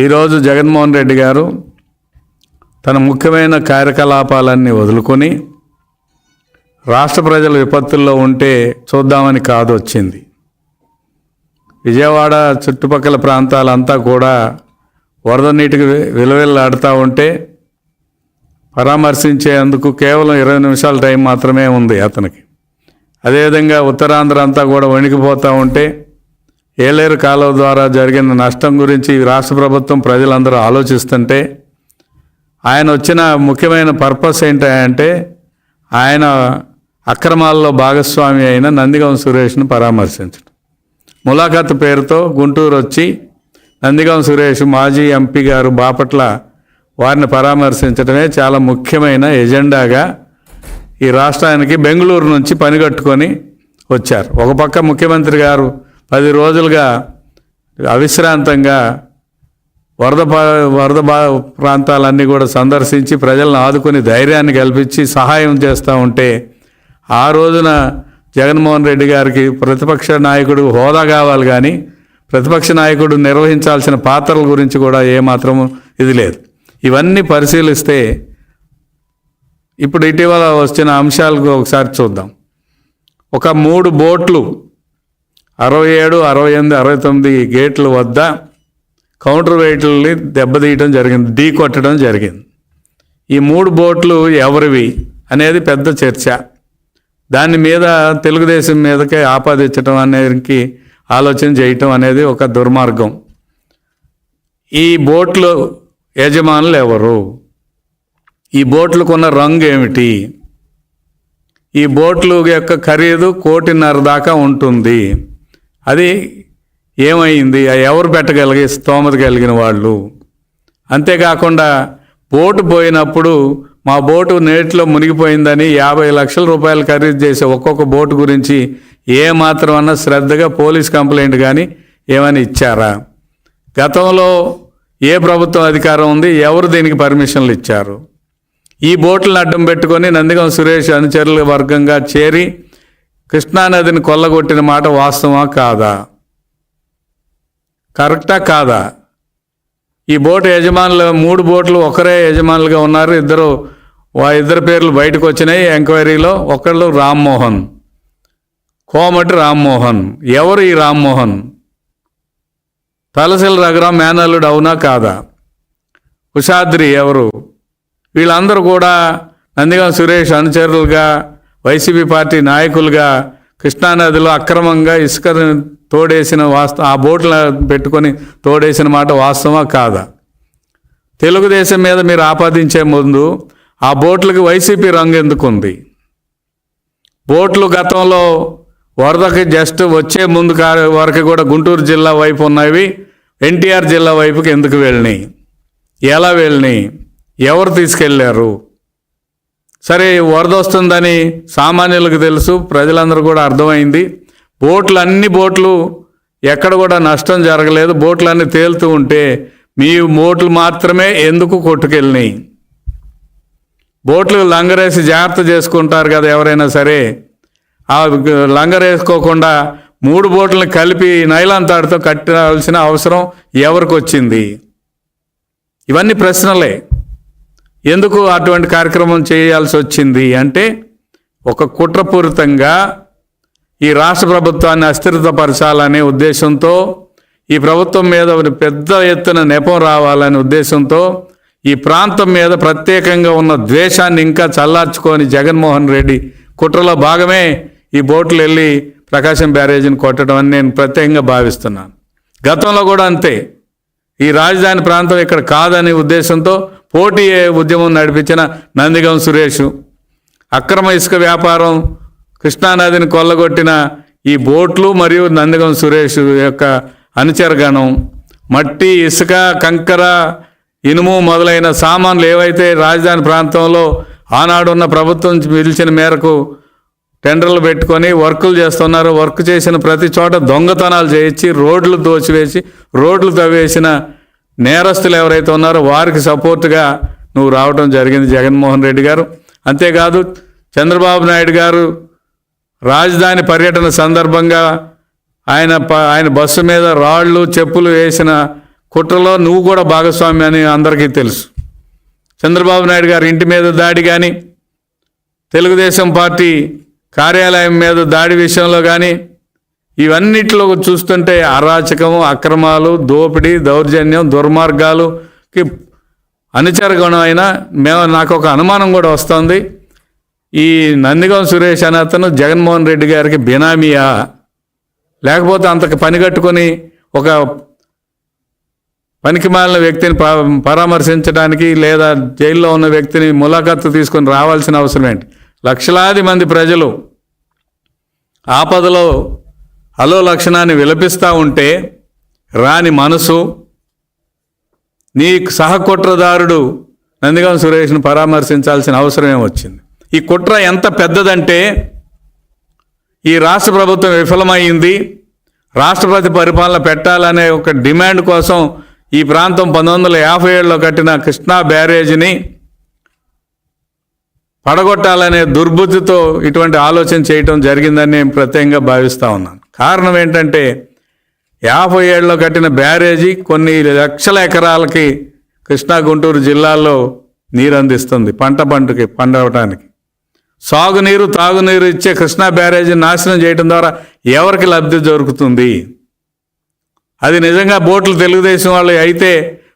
ఈరోజు జగన్మోహన్ రెడ్డి గారు తన ముఖ్యమైన కార్యకలాపాలన్నీ వదులుకొని రాష్ట్ర ప్రజల విపత్తుల్లో ఉంటే చూద్దామని కాదు వచ్చింది. విజయవాడ చుట్టుపక్కల ప్రాంతాలంతా కూడా వరద నీటికి విలువెల్లాడుతూ ఉంటే పరామర్శించేందుకు కేవలం ఇరవై నిమిషాల టైం మాత్రమే ఉంది అతనికి. అదేవిధంగా ఉత్తరాంధ్ర అంతా కూడా వణికిపోతూ ఉంటే ఏలేరు కాలువ ద్వారా జరిగిన నష్టం గురించి రాష్ట్ర ప్రభుత్వం ప్రజలందరూ ఆలోచిస్తుంటే ఆయన వచ్చిన ముఖ్యమైన పర్పస్ ఏంటంటే ఆయన అక్రమాల్లో భాగస్వామి అయిన నందిగం సురేష్ను పరామర్శించడం. ములాఖాత్ పేరుతో గుంటూరు వచ్చి నందిగం సురేష్ మాజీ ఎంపీ గారు బాపట్ల వారిని పరామర్శించడమే చాలా ముఖ్యమైన ఎజెండాగా ఈ రాష్ట్రానికి బెంగళూరు నుంచి పనిగట్టుకొని వచ్చారు. ఒక పక్క ముఖ్యమంత్రి గారు పది రోజులుగా అవిశ్రాంతంగా వరద వరద ప్రాంతాలన్నీ కూడా సందర్శించి ప్రజలను ఆదుకుని ధైర్యాన్ని కల్పించి సహాయం చేస్తూ ఉంటే ఆ రోజున జగన్మోహన్ రెడ్డి గారికి ప్రతిపక్ష నాయకుడు హోదా కావాలి కానీ ప్రతిపక్ష నాయకుడు నిర్వహించాల్సిన పాత్రల గురించి కూడా ఏమాత్రము ఇది లేదు. ఇవన్నీ పరిశీలిస్తే ఇప్పుడు ఇటీవల వచ్చిన అంశాలకు ఒకసారి చూద్దాం. ఒక మూడు బోట్లు అరవై ఏడు అరవై ఎనిమిది అరవై తొమ్మిది గేట్ల వద్ద కౌంటర్ వెయిట్లని దెబ్బతీయడం జరిగింది ఢీ కొట్టడం జరిగింది. ఈ మూడు బోట్లు ఎవరివి అనేది పెద్ద చర్చ. దాని మీద తెలుగుదేశం మీదకే ఆపాదించడం అనేది ఆలోచన చేయటం అనేది ఒక దుర్మార్గం. ఈ బోట్లు యజమానులు ఎవరు? ఈ బోట్లకున్న రంగు ఏమిటి? ఈ బోట్లు యొక్క ఖరీదు కోటిన్నర దాకా ఉంటుంది. అది ఏమైంది? ఎవరు పెట్టగలిగే స్తోమత కలిగిన వాళ్ళు? అంతేకాకుండా బోటు పోయినప్పుడు మా బోటు నేటిలో మునిగిపోయిందని యాభై లక్షల రూపాయలు ఖరీదు చేసే ఒక్కొక్క బోటు గురించి ఏ మాత్రం అన్న శ్రద్ధగా పోలీస్ కంప్లైంట్ కానీ ఏమైనా ఇచ్చారా? గతంలో ఏ ప్రభుత్వం అధికారం ఉంది? ఎవరు దీనికి పర్మిషన్లు ఇచ్చారు? ఈ బోట్లను అడ్డం పెట్టుకొని నందిగం సురేష్ అనుచరుల వర్గంగా చేరి కృష్ణానదిని కొల్లగొట్టిన మాట వాస్తవమా కాదా? కరెక్టా కాదా? ఈ బోటు యజమానులు మూడు బోట్లు ఒకరే యజమానులుగా ఉన్నారు. ఇద్దరు వా ఇద్దరు పేర్లు బయటకు వచ్చినాయి. ఎంక్వైరీలో ఒకళ్ళు రామ్మోహన్. కోమటి రామ్మోహన్. ఎవరు ఈ రామ్మోహన్? తలసిల రఘురాం మేనల్లుడు అవునా కాదా? కుషాద్రి ఎవరు? వీళ్ళందరూ కూడా నందిగం సురేష్ అనుచరులుగా వైసీపీ పార్టీ నాయకులుగా కృష్ణానదిలో అక్రమంగా ఇసుకను తోడేసిన వాస్తవం ఆ బోట్లు పెట్టుకొని తోడేసిన మాట వాస్తవమా కాదా? తెలుగుదేశం మీద మీరు ఆపాదించే ముందు ఆ బోట్లకు వైసీపీ రంగు ఎందుకుంది బోట్లు గతంలో వరదకి జస్ట్ వచ్చే ముందు వరకు కూడా గుంటూరు జిల్లా వైపు ఉన్నవి ఎన్టీఆర్ జిల్లా వైపుకి ఎందుకు వెళ్ళినాయి? ఎలా వెళ్ళినాయి? ఎవరు తీసుకెళ్ళారు సరే వరద వస్తుందని సామాన్యులకు తెలుసు ప్రజలందరూ కూడా అర్థమైంది. బోట్లు అన్ని బోట్లు ఎక్కడ కూడా నష్టం జరగలేదు. బోట్లన్నీ తేలుతూ ఉంటే మీ బోట్లు మాత్రమే ఎందుకు కొట్టుకెళ్ళినాయి? బోట్లు లంగరేసి జాగ్రత్త చేసుకుంటారు కదా ఎవరైనా సరే. ఆ లంగరేసుకోకుండా మూడు బోట్లను కలిపి నైలాన్ తాడుతో కట్టాల్సిన అవసరం ఎవరికి వచ్చింది ఇవన్నీ ప్రశ్నలే. ఎందుకు అటువంటి కార్యక్రమం చేయాల్సి వచ్చింది అంటే ఒక కుట్రపూరితంగా ఈ రాష్ట్ర ప్రభుత్వాన్ని అస్థిరతపరచాలనే ఉద్దేశంతో ఈ ప్రభుత్వం మీద పెద్ద ఎత్తున నెపం రావాలనే ఉద్దేశంతో ఈ ప్రాంతం మీద ప్రత్యేకంగా ఉన్న ద్వేషాన్ని ఇంకా చల్లార్చుకొని జగన్మోహన్ రెడ్డి కుట్రలో భాగమే ఈ బోట్లు వెళ్ళి ప్రకాశం బ్యారేజీని కొట్టడం అని నేను ప్రత్యేకంగా భావిస్తున్నాను. గతంలో కూడా అంతే. ఈ రాజధాని ప్రాంతం ఇక్కడ కాదనే ఉద్దేశంతో పోటీ ఉద్యమం నడిపించిన నందిగం సురేష్. అక్రమ ఇసుక వ్యాపారం కృష్ణానదిని కొల్లగొట్టిన ఈ బోట్లు మరియు నందిగం సురేష్ యొక్క అనుచరగణం. మట్టి ఇసుక కంకర ఇనుము మొదలైన సామాన్లు ఏవైతే రాజధాని ప్రాంతంలో ఆనాడున్న ప్రభుత్వం పిలిచిన మేరకు టెండర్లు పెట్టుకొని వర్కులు చేస్తున్నారు వర్క్ చేసిన ప్రతి చోట దొంగతనాలు చేయించి రోడ్లు దోచివేసి రోడ్లు తవ్వేసిన నేరస్తులు ఎవరైతే ఉన్నారో వారికి సపోర్ట్గా నువ్వు రావడం జరిగింది జగన్మోహన్ రెడ్డి గారు. అంతేకాదు చంద్రబాబు నాయుడు గారు రాజధాని పర్యటన సందర్భంగా ఆయన ప- ఆయన బస్సు మీద రాళ్ళు చెప్పులు వేసిన కుట్రలో నువ్వు కూడా భాగస్వామి అని అందరికీ తెలుసు. చంద్రబాబు నాయుడు గారి ఇంటి మీద దాడి కానీ తెలుగుదేశం పార్టీ కార్యాలయం మీద దాడి విషయంలో కానీ ఇవన్నిట్లో చూస్తుంటే అరాచకం అక్రమాలు దోపిడీ దౌర్జన్యం దుర్మార్గాలుకి అనుచర అయినా మేము నాకు ఒక అనుమానం కూడా వస్తుంది. ఈ నందిగం సురేష్ అనే అతను జగన్మోహన్ రెడ్డి గారికి బినామీయా. లేకపోతే అంతకు పని కట్టుకొని ఒక పనికి మాలిన వ్యక్తిని పరామర్శించడానికి లేదా జైల్లో ఉన్న వ్యక్తిని ములాఖత్తు తీసుకొని రావాల్సిన అవసరం ఏంటి? లక్షలాది మంది ప్రజలు ఆపదలో హలో లక్షణాన్ని విలపిస్తూ ఉంటే రాని మనసు. నీ సహకుట్రదారుడు నందిగం సురేష్ను పరామర్శించాల్సిన అవసరం ఏమొచ్చింది ఈ కుట్ర ఎంత పెద్దదంటే ఈ రాష్ట్ర ప్రభుత్వం విఫలమైంది. రాష్ట్రపతి పరిపాలన పెట్టాలనే ఒక డిమాండ్ కోసం ఈ ప్రాంతం పంతొమ్మిది వందల యాభై ఏడులో కట్టిన కృష్ణా బ్యారేజీని పడగొట్టాలనే దుర్బుద్ధితో ఇటువంటి ఆలోచన చేయటం జరిగిందని నేను ప్రత్యేకంగా భావిస్తూ ఉన్నాను. కారణం ఏంటంటే యాభై ఏళ్ళలో కట్టిన బ్యారేజీ కొన్ని లక్షల ఎకరాలకి కృష్ణా గుంటూరు జిల్లాల్లో నీరు అందిస్తుంది పంట పంటకి పండవటానికి సాగునీరు తాగునీరు ఇచ్చే కృష్ణా బ్యారేజీ నాశనం చేయడం ద్వారా ఎవరికి లబ్ధి దొరుకుతుంది? అది నిజంగా బోట్లు తెలుగుదేశం వాళ్ళు అయితే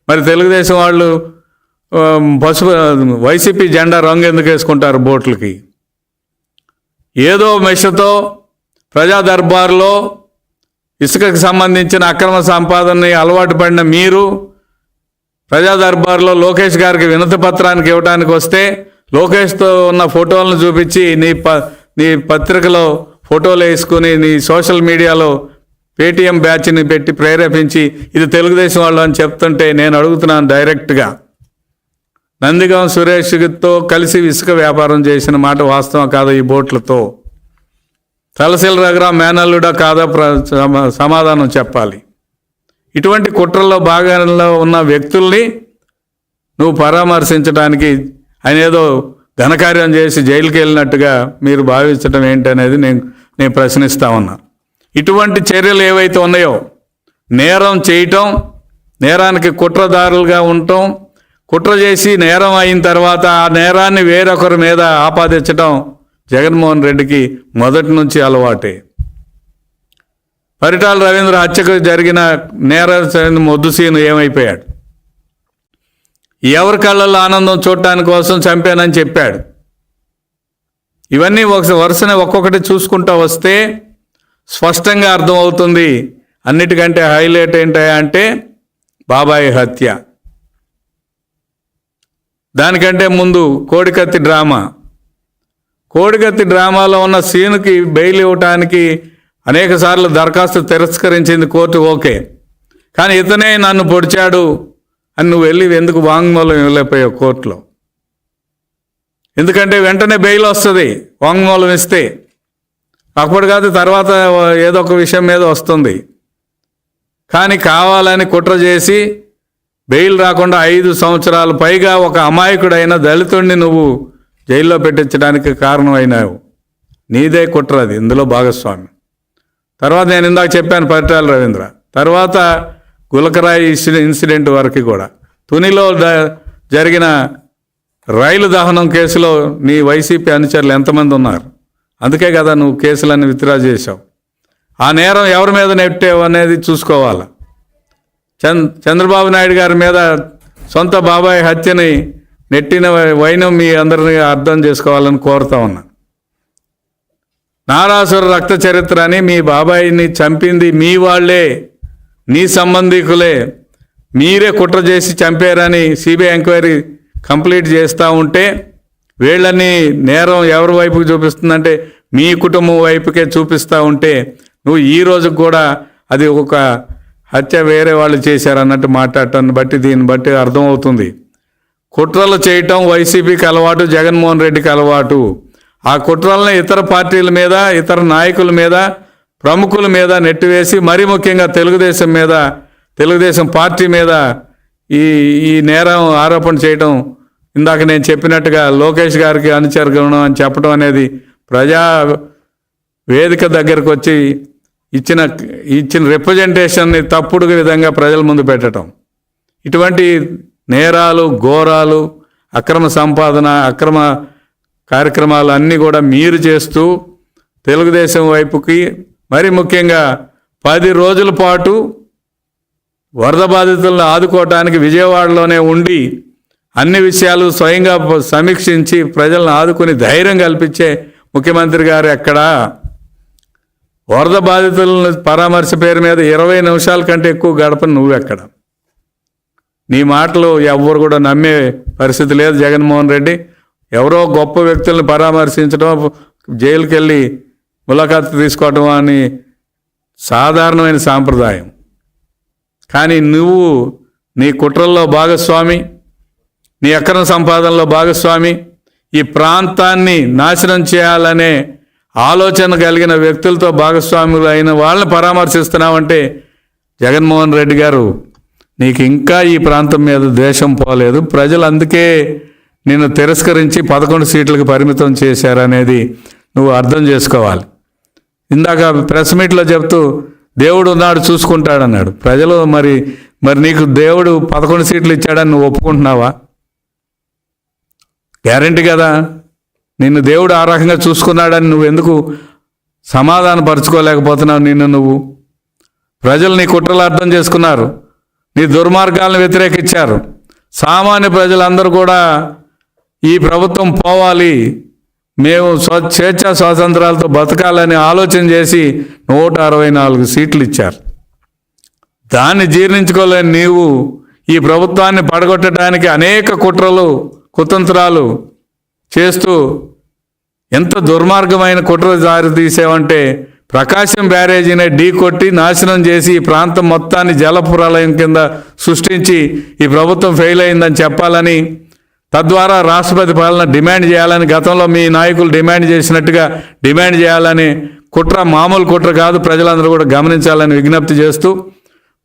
మరి తెలుగుదేశం వాళ్ళు పసుపు వైసీపీ జెండా రంగు ఎందుకు వేసుకుంటారు బోట్లకి? ఏదో మెషతో ప్రజా దర్బార్లో ఇసుకకు సంబంధించిన అక్రమ సంపాదనని అలవాటు పడిన మీరు ప్రజా దర్బార్లో లోకేష్ గారికి వినతి పత్రానికి ఇవ్వడానికి వస్తే లోకేష్తో ఉన్న ఫోటోలను చూపించి నీ ప నీ పత్రికలో ఫోటోలు వేసుకుని నీ సోషల్ మీడియాలో పేటీఎం బ్యాచ్ని పెట్టి ప్రేరేపించి ఇది తెలుగుదేశం వాళ్ళు అని చెప్తుంటే నేను అడుగుతున్నాను డైరెక్ట్గా. నందిగాం సురేష్తో కలిసి ఇసుక వ్యాపారం చేసిన మాట వాస్తవం కాదు ఈ బోట్లతో. తలసిల రగరా మేనల్లుడా కాదా ప్ర సమా- సమాధానం చెప్పాలి. ఇటువంటి కుట్రల్లో భాగంలో ఉన్న వ్యక్తుల్ని నువ్వు పరామర్శించడానికి ఆయన ఏదో ఘనకార్యం చేసి జైలుకి వెళ్ళినట్టుగా మీరు భావించడం ఏంటనేది నేను నేను ప్రశ్నిస్తా ఉన్నా. ఇటువంటి చర్యలు ఏవైతే ఉన్నాయో నేరం చేయటం నేరానికి కుట్రదారులుగా ఉండటం కుట్ర చేసి నేరం అయిన తర్వాత ఆ నేరాన్ని వేరొకరి మీద ఆపాదించడం జగన్మోహన్ రెడ్డికి మొదటి నుంచి అలవాటే. పరిటాల రవీంద్ర హత్యకు జరిగిన నేర మొద్దు సీను ఏమైపోయాడు? ఎవరి కళ్ళల్లో ఆనందం చూడటానికి కోసం చంపానని చెప్పాడు. ఇవన్నీ ఒక వరుసనే ఒక్కొక్కటి చూసుకుంటూ వస్తే స్పష్టంగా అర్థమవుతుంది. అన్నిటికంటే హైలైట్ ఏంటంటే అంటే బాబాయి హత్య. దానికంటే ముందు కోడికత్తి డ్రామా. కోడిగత్తి డ్రామాలో ఉన్న సీనుకి బెయిల్ ఇవ్వటానికి అనేక సార్లు దరఖాస్తు తిరస్కరించింది కోర్టు ఓకే. కానీ ఇతనే నన్ను పొడిచాడు అని నువ్వు వెళ్ళి ఎందుకు వాంగ్మూలం ఇవ్వలేకపోయావు కోర్టులో? ఎందుకంటే వెంటనే బెయిల్ వస్తుంది వాంగ్మూలం ఇస్తే. అప్పుడు కాదు తర్వాత ఏదో ఒక విషయం మీద వస్తుంది. కానీ కావాలని కుట్ర చేసి బెయిల్ రాకుండా ఐదు సంవత్సరాలు పైగా ఒక అమాయకుడైన దళితుడిని నువ్వు జైల్లో పెట్టించడానికి కారణమైనావు. నీదే కుట్ర అది ఇందులో భాగస్వామి. తర్వాత నేను ఇందాక చెప్పాను పరిటాల రవీంద్ర. తర్వాత గులకరాయి ఇన్సిడెంట్ వరకు కూడా. తునిలో జరిగిన రైలు దహనం కేసులో నీ వైసీపీ అనుచరులు ఎంతమంది ఉన్నారు? అందుకే కదా నువ్వు కేసులన్నీ విత్డ్రా చేశావు. ఆ నేరం ఎవరి మీద నెట్టావు అనేది చూసుకోవాలి? చంద్ చంద్రబాబు నాయుడు గారి మీద సొంత బాబాయ్ హత్యని నెట్టిన వైనం మీ అందరినీ అర్థం చేసుకోవాలని కోరుతా ఉన్నా. నారాసుర రక్త చరిత్ర అని మీ బాబాయిని చంపింది మీ వాళ్ళే నీ సంబంధికులే. మీరే కుట్ర చేసి చంపారని సిబిఐ ఎంక్వైరీ కంప్లీట్ చేస్తూ ఉంటే వీళ్ళని నేరం ఎవరి వైపుకి చూపిస్తుందంటే మీ కుటుంబం వైపుకే చూపిస్తూ ఉంటే నువ్వు ఈ రోజు కూడా అది ఒక హత్య వేరే వాళ్ళు చేశారు అన్నట్టు మాట్లాడటాన్ని బట్టి దీన్ని బట్టి అర్థమవుతుంది. కుట్రలు చేయటం వైసీపీకి అలవాటు జగన్మోహన్ రెడ్డికి అలవాటు. ఆ కుట్రలను ఇతర పార్టీల మీద ఇతర నాయకుల మీద ప్రముఖుల మీద నెట్టివేసి మరీ ముఖ్యంగా తెలుగుదేశం మీద తెలుగుదేశం పార్టీ మీద ఈ ఈ నేరం ఆరోపణ చేయటం ఇందాక నేను చెప్పినట్టుగా లోకేష్ గారికి అనుచరగణం అని చెప్పడం అనేది ప్రజా వేదిక దగ్గరకు వచ్చి ఇచ్చిన ఇచ్చిన రిప్రజెంటేషన్ని తప్పుడు విధంగా ప్రజల ముందు పెట్టడం ఇటువంటి నేరాలు ఘోరాలు అక్రమ సంపాదన అక్రమ కార్యక్రమాలు అన్నీ కూడా మీరు చేస్తూ తెలుగుదేశం వైపుకి మరి ముఖ్యంగా పది రోజుల పాటు వరద బాధితులను ఆదుకోవటానికి విజయవాడలోనే ఉండి అన్ని విషయాలు స్వయంగా సమీక్షించి ప్రజలను ఆదుకుని ధైర్యం కల్పించే ముఖ్యమంత్రి గారు ఎక్కడా? వరద బాధితులను పరామర్శ పేరు మీద ఇరవై నిమిషాల కంటే ఎక్కువ గడపని నువ్వెక్కడ? నీ మాటలు ఎవ్వరు కూడా నమ్మే పరిస్థితి లేదు జగన్మోహన్ రెడ్డి. ఎవరో గొప్ప వ్యక్తులను పరామర్శించడం జైలుకి వెళ్ళి ములాఖాతు తీసుకోవటం అని సాధారణమైన సాంప్రదాయం. కానీ నువ్వు నీ కుట్రల్లో భాగస్వామి నీ అక్రమ సంపాదనలో భాగస్వామి ఈ ప్రాంతాన్ని నాశనం చేయాలనే ఆలోచన కలిగిన వ్యక్తులతో భాగస్వాములు అయిన వాళ్ళని పరామర్శిస్తున్నావంటే జగన్మోహన్ రెడ్డి గారు నీకు ఇంకా ఈ ప్రాంతం మీద ద్వేషం పోలేదు. ప్రజలు అందుకే నిన్ను తిరస్కరించి పదకొండు సీట్లకు పరిమితం చేశారనేది నువ్వు అర్థం చేసుకోవాలి. ఇందాక ప్రెస్ మీట్లో చెప్తూ దేవుడు ఉన్నాడు చూసుకుంటాడన్నాడు. ప్రజలు మరి మరి నీకు దేవుడు పదకొండు సీట్లు ఇచ్చాడని నువ్వు ఒప్పుకుంటున్నావా? గ్యారంటీ కదా. నిన్ను దేవుడు ఆ రకంగా చూసుకున్నాడని నువ్వు ఎందుకు సమాధానపరచుకోలేకపోతున్నావు నిన్ను నువ్వు? ప్రజలు నీ కుట్రలు అర్థం చేసుకున్నారు. నీ దుర్మార్గాలను వ్యతిరేకించారు. సామాన్య ప్రజలందరూ కూడా ఈ ప్రభుత్వం పోవాలి. మేము స్వ స్వేచ్ఛ స్వాతంత్రాలతో బతకాలని ఆలోచన చేసి నూట అరవై నాలుగు సీట్లు ఇచ్చారు. దాన్ని జీర్ణించుకోలేని నీవు ఈ ప్రభుత్వాన్ని పడగొట్టడానికి అనేక కుట్రలు కుతంత్రాలు చేస్తూ ఎంత దుర్మార్గమైన కుట్ర దారి తీసావంటే ప్రకాశం బ్యారేజీని ఢీ కొట్టి నాశనం చేసి ఈ ప్రాంతం మొత్తాన్ని జలప్రలయం కింద సృష్టించి ఈ ప్రభుత్వం ఫెయిల్ అయిందని చెప్పాలని తద్వారా రాష్ట్రపతి పాలన డిమాండ్ చేయాలని గతంలో మీ నాయకులు డిమాండ్ చేసినట్టుగా డిమాండ్ చేయాలని కుట్ర మామూలు కుట్ర కాదు ప్రజలందరూ కూడా గమనించాలని విజ్ఞప్తి చేస్తూ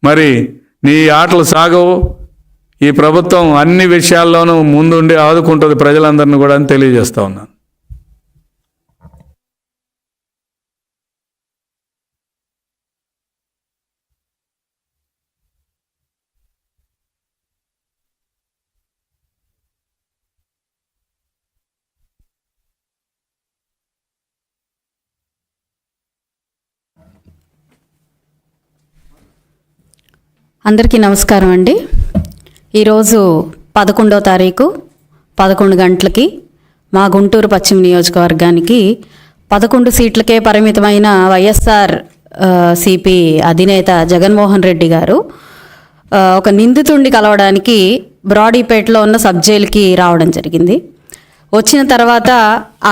మరి నీ ఆటలు సాగవు ఈ ప్రభుత్వం అన్ని విషయాల్లోనూ ముందుండి ఆదుకుంటుంది ప్రజలందరినీ కూడా అని తెలియజేస్తా ఉన్నాను. అందరికీ నమస్కారం అండి. ఈరోజు పదకొండో తారీఖు పదకొండు గంటలకి మా గుంటూరు పశ్చిమ నియోజకవర్గానికి పదకొండు సీట్లకే పరిమితమైన వైఎస్ఆర్ సిపి అధినేత జగన్మోహన్ రెడ్డి గారు ఒక నిందితుడిని కలవడానికి బ్రాడీపేటలో ఉన్న సబ్ జైలుకి రావడం జరిగింది. వచ్చిన తర్వాత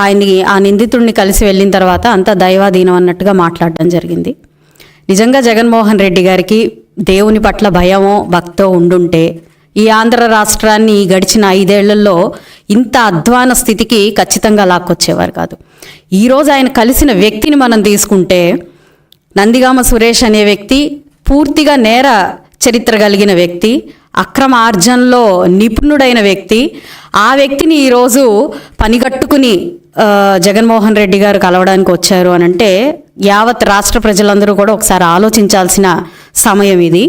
ఆయన్ని ఆ నిందితుడిని కలిసి వెళ్ళిన తర్వాత అంతా దైవాధీనం అన్నట్టుగా మాట్లాడడం జరిగింది. నిజంగా జగన్మోహన్ రెడ్డి గారికి దేవుని పట్ల భయమో భక్తో ఉండుంటే ఈ ఆంధ్ర రాష్ట్రాన్ని గడిచిన ఐదేళ్ళలో ఇంత అధ్వాన స్థితికి ఖచ్చితంగా లాక్కొచ్చేవారు కాదు. ఈరోజు ఆయన కలిసిన వ్యక్తిని మనం తీసుకుంటే నందిగామ సురేష్ అనే వ్యక్తి పూర్తిగా నేర చరిత్ర కలిగిన వ్యక్తి అక్రమ ఆర్జనలో నిపుణుడైన వ్యక్తి ఆ వ్యక్తిని ఈరోజు పనిగట్టుకుని జగన్మోహన్ రెడ్డి గారు కలవడానికి వచ్చారు అని అంటే యావత్ రాష్ట్ర ప్రజలందరూ కూడా ఒకసారి ఆలోచించాల్సిన సమయం ఇది.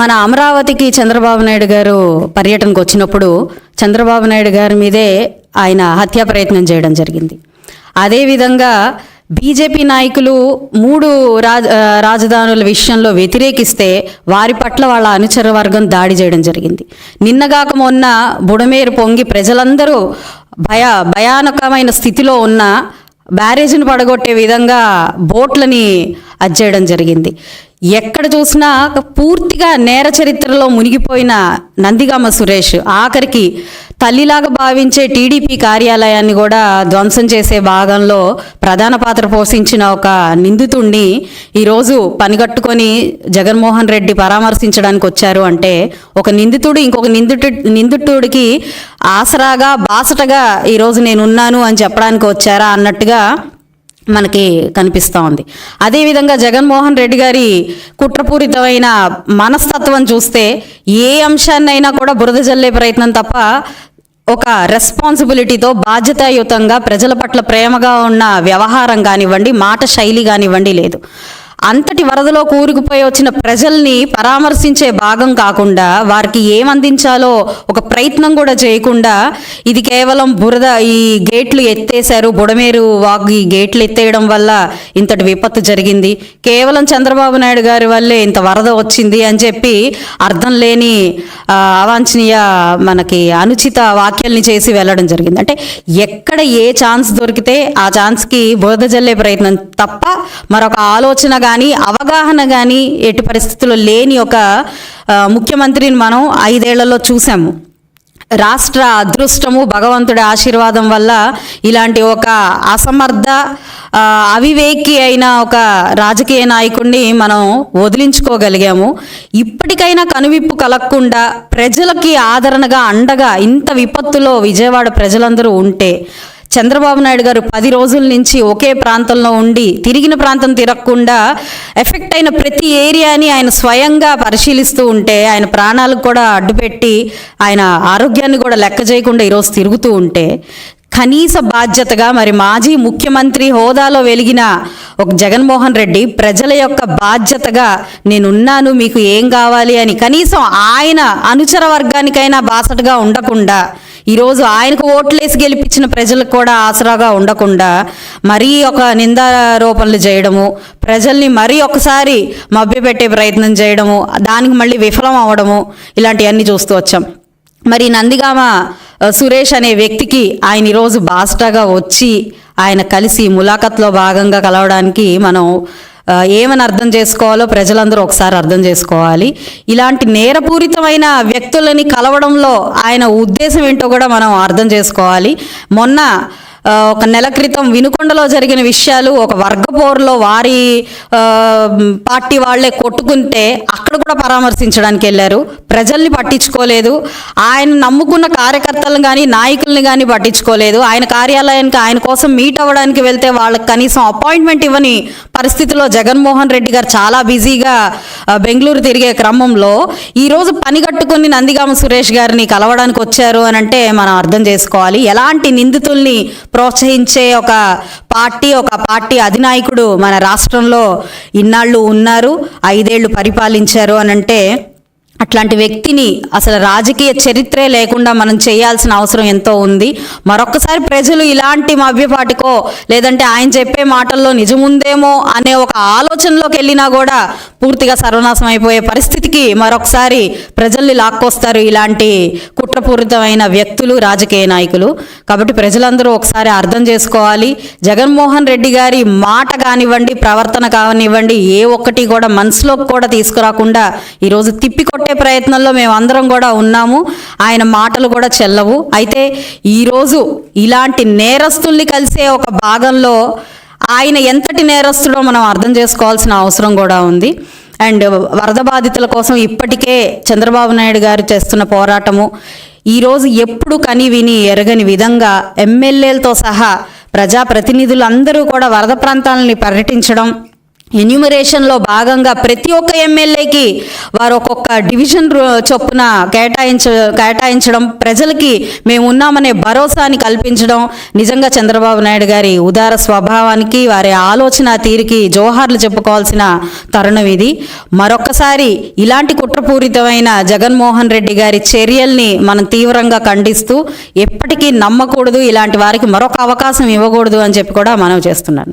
మన అమరావతికి చంద్రబాబు నాయుడు గారు పర్యటనకు వచ్చినప్పుడు చంద్రబాబు నాయుడు గారి మీదే ఆయన హత్యా ప్రయత్నం చేయడం జరిగింది. అదేవిధంగా బీజేపీ నాయకులు మూడు రాజ రాజధానుల విషయంలో వ్యతిరేకిస్తే వారి పట్ల వాళ్ళ అనుచర వర్గం దాడి చేయడం జరిగింది. నిన్నగాక మొన్న బుడమేరు పొంగి ప్రజలందరూ భయ భయానకమైన స్థితిలో ఉన్న బ్యారేజీని పడగొట్టే విధంగా బోట్లని అజ్జేయడం జరిగింది. ఎక్కడ చూసినా పూర్తిగా నేర చరిత్రలో మునిగిపోయిన నందిగామ సురేష్ ఆఖరికి తల్లిలాగా భావించే టీడీపీ కార్యాలయాన్ని కూడా ధ్వంసం చేసే భాగంలో ప్రధాన పాత్ర పోషించిన ఒక నిందితుడిని ఈరోజు పనిగట్టుకొని జగన్మోహన్ రెడ్డి పరామర్శించడానికి వచ్చారు అంటే ఒక నిందితుడు ఇంకొక నిందితు నిందితుడికి ఆసరాగా బాసటగా ఈరోజు నేను ఉన్నాను అని చెప్పడానికి వచ్చారా అన్నట్టుగా మనకి కనిపిస్తూ ఉంది. అదేవిధంగా జగన్మోహన్ రెడ్డి గారి కుట్రపూరితమైన మనస్తత్వం చూస్తే ఏ అంశాన్నైనా కూడా బురద జల్లే ప్రయత్నం తప్ప ఒక రెస్పాన్సిబిలిటీతో బాధ్యతాయుతంగా ప్రజల పట్ల ప్రేమగా ఉన్న వ్యవహారం కానివ్వండి మాట శైలి కానివ్వండి లేదు. అంతటి వరదలో కూరుకుపోయి వచ్చిన ప్రజల్ని పరామర్శించే భాగం కాకుండా వారికి ఏం అందించాలో ఒక ప్రయత్నం కూడా చేయకుండా ఇది కేవలం బురద ఈ గేట్లు ఎత్తేసారు బుడమేరు వాగు ఈ గేట్లు ఎత్తేయడం వల్ల ఇంతటి విపత్తు జరిగింది. కేవలం చంద్రబాబు నాయుడు గారి వల్లే ఇంత వరద వచ్చింది అని చెప్పి అర్థం లేని అవాంఛనీయ మనకి అనుచిత వాక్యాల్ని చేసి వెళ్ళడం జరిగింది. అంటే ఎక్కడ ఏ ఛాన్స్ దొరికితే ఆ ఛాన్స్కి బురద జల్లే ప్రయత్నం తప్ప మరొక ఆలోచన కానీ అవగాహన కానీ ఎట్టి పరిస్థితుల్లో లేని ఒక ముఖ్యమంత్రిని మనం ఐదేళ్ళలో చూసాము. రాష్ట్ర అదృష్టము భగవంతుడి ఆశీర్వాదం వల్ల ఇలాంటి ఒక అసమర్థ అవివేకి అయిన ఒక రాజకీయ నాయకుడిని మనం వదిలించుకోగలిగాము. ఇప్పటికైనా కనువిప్పు కలగకుండా ప్రజలకి ఆదరణగా అండగా ఇంత విపత్తులో విజయవాడ ప్రజలందరూ ఉంటే చంద్రబాబు నాయుడు గారు పది రోజుల నుంచి ఒకే ప్రాంతంలో ఉండి తిరిగిన ప్రాంతం తిరగకుండా ఎఫెక్ట్ అయిన ప్రతి ఏరియాని ఆయన స్వయంగా పరిశీలిస్తూ ఉంటే ఆయన ప్రాణాలకు కూడా అడ్డుపెట్టి ఆయన ఆరోగ్యాన్ని కూడా లెక్క చేయకుండా ఈరోజు తిరుగుతూ ఉంటే కనీస బాధ్యతగా మరి మాజీ ముఖ్యమంత్రి హోదాలో వెలిగిన ఒక జగన్మోహన్ రెడ్డి ప్రజల యొక్క బాధ్యతగా నేనున్నాను మీకు ఏం కావాలి అని. కనీసం ఆయన అనుచర వర్గానికైనా బాసటగా ఉండకుండా ఈరోజు ఆయనకు ఓట్లేసి గెలిపించిన ప్రజలకు కూడా ఆసరాగా ఉండకుండా మరీ ఒక నిందారోపణలు చేయడము ప్రజల్ని మరీ ఒకసారి మభ్యపెట్టే ప్రయత్నం చేయడము దానికి మళ్ళీ విఫలం అవ్వడము ఇలాంటివన్నీ చూస్తూ వచ్చాం. మరి నందిగామ సురేష్ అనే వ్యక్తికి ఆయన ఈరోజు బాస్టాగా వచ్చి ఆయన కలిసి ములాఖత్లో భాగంగా కలవడానికి మనం ఏమని అర్థం చేసుకోవాలో ప్రజలందరూ ఒకసారి అర్థం చేసుకోవాలి. ఇలాంటి నేరపూరితమైన వ్యక్తులని కలవడంలో ఆయన ఉద్దేశం ఏంటో కూడా మనం అర్థం చేసుకోవాలి. మొన్న ఒక నెల క్రితం వినుకొండలో జరిగిన విషయాలు ఒక వర్గపోరులో వారి పార్టీ వాళ్ళే కొట్టుకుంటే అక్కడ కూడా పరామర్శించడానికి వెళ్ళారు. ప్రజల్ని పట్టించుకోలేదు. ఆయన నమ్ముకున్న కార్యకర్తలను కానీ నాయకుల్ని కానీ పట్టించుకోలేదు. ఆయన కార్యాలయానికి ఆయన కోసం మీట్ అవ్వడానికి వెళ్తే వాళ్ళకి కనీసం అపాయింట్మెంట్ ఇవ్వని పరిస్థితిలో జగన్మోహన్ రెడ్డి గారు చాలా బిజీగా బెంగళూరు తిరిగే క్రమంలో ఈరోజు పని కట్టుకుని నందిగామ సురేష్ గారిని కలవడానికి వచ్చారు అని అంటే మనం అర్థం చేసుకోవాలి. ఎలాంటి నిందితుల్ని ప్రోత్సహించే ఒక పార్టీ ఒక పార్టీ అధినాయకుడు మన రాష్ట్రంలో ఇన్నాళ్ళు ఉన్నారు ఐదేళ్ళు పరిపాలించారు అని అంటే అట్లాంటి వ్యక్తిని అసలు రాజకీయ చరిత్రే లేకుండా మనం చేయాల్సిన అవసరం ఎంతో ఉంది. మరొకసారి ప్రజలు ఇలాంటి మభ్యపాటికో లేదంటే ఆయన చెప్పే మాటల్లో నిజముందేమో అనే ఒక ఆలోచనలోకి వెళ్ళినా కూడా పూర్తిగా సర్వనాశం అయిపోయే పరిస్థితికి మరొకసారి ప్రజల్ని లాక్కొస్తారు ఇలాంటి కుట్రపూరితమైన వ్యక్తులు రాజకీయ నాయకులు. కాబట్టి ప్రజలందరూ ఒకసారి అర్థం చేసుకోవాలి. జగన్మోహన్ రెడ్డి గారి మాట కానివ్వండి ప్రవర్తన కానివ్వండి ఏ ఒక్కటి కూడా మనసులోకి కూడా తీసుకురాకుండా ఈరోజు తిప్పికొట్టే ప్రయత్నంలో మేము అందరం కూడా ఉన్నాము. ఆయన మాటలు కూడా చెల్లవు. అయితే ఈరోజు ఇలాంటి నేరస్తుల్ని కలిసే ఒక భాగంలో ఆయన ఎంతటి నేరస్తుడో మనం అర్థం చేసుకోవాల్సిన అవసరం కూడా ఉంది. అండ్ వరద బాధితుల కోసం ఇప్పటికే చంద్రబాబు నాయుడు గారు చేస్తున్న పోరాటము ఈరోజు ఎప్పుడు కని విని ఎరగని విధంగా ఎమ్మెల్యేలతో సహా ప్రజాప్రతినిధులందరూ కూడా వరద ప్రాంతాలని పర్యటించడం ఎన్యూమరేషన్లో భాగంగా ప్రతి ఒక్క ఎమ్మెల్యేకి వారు ఒక్కొక్క డివిజన్ చొప్పున కేటాయించ కేటాయించడం ప్రజలకి మేము ఉన్నామనే భరోసాని కల్పించడం. నిజంగా చంద్రబాబు నాయుడు గారి ఉదార స్వభావానికి వారి ఆలోచన తీరికి జోహార్లు చెప్పుకోవాల్సిన తరుణం ఇది. మరొక్కసారి ఇలాంటి కుట్రపూరితమైన జగన్మోహన్ రెడ్డి గారి చర్యల్ని మనం తీవ్రంగా ఖండిస్తూ ఎప్పటికీ నమ్మకూడదు ఇలాంటి వారికి మరొక అవకాశం ఇవ్వకూడదు అని చెప్పి కూడా మనం చేస్తున్నాను.